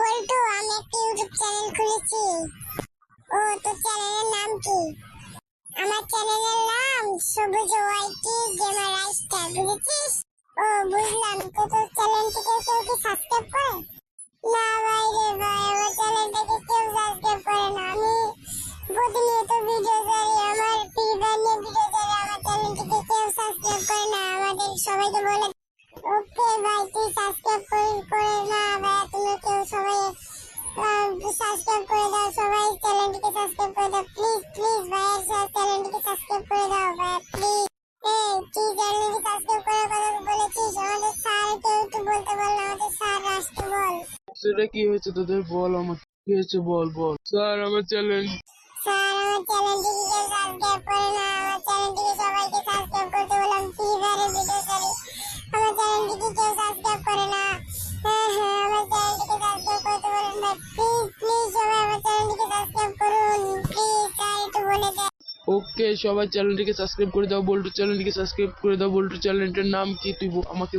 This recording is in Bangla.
বল্টু আমি একটা ইউটিউব চ্যানেল খুলেছি। ও, তোর চ্যানেলের নাম কি? আমার চ্যানেলের নাম সবুজ ওয়াইটি গেমার রাইস্টার বুঝেছিস? ও, বুঝলাম। তো তোর চ্যানেলটিকে কেউ কি সাবস্ক্রাইব করে? না ভাই রে ভাই, আমার চ্যানেলটাকে কেউ সাবস্ক্রাইব করে না। আমি প্রতিনিয়ত ভিডিও ছাড়ি, আমার ফায়ার নিয়ে ভিডিও ছাড়ি আমার চ্যানেলটিকে কেউ সাবস্ক্রাইব করে না। আমাদের সবাইকে বলে, ওকে ভাই, তুই সাবস্ক্রাইব করে করে না। সাবস্ক্রাইব করে দাও সবাই চ্যানেলটিকে সাবস্ক্রাইব করে দাও। প্লিজ প্লিজ ভাইয়ের চ্যানেলটিকে সাবস্ক্রাইব করে দাও ভাই প্লিজ। এই তুই চ্যানেলটিকে সাবস্ক্রাইব করার কথা বলেছিস। আমাদের স্যারকে একটু বলতে বল না আমাদের স্যার আসতে বল। সেটা কি হয়েছে তোদের? বল আমাকে কি হয়েছে? বল বল। স্যার আমার চ্যালেঞ্জ স্যার আমার চ্যানেলটিকে সাবস্ক্রাইব করে ওকে সবাই চ্যানেলটিকে সাবস্ক্রাইব করে দাও, বল্টু চ্যানেলটিকে সাবস্ক্রাইব করে দাও, বল্টু চ্যানেলটার নাম কি তুই আমাকে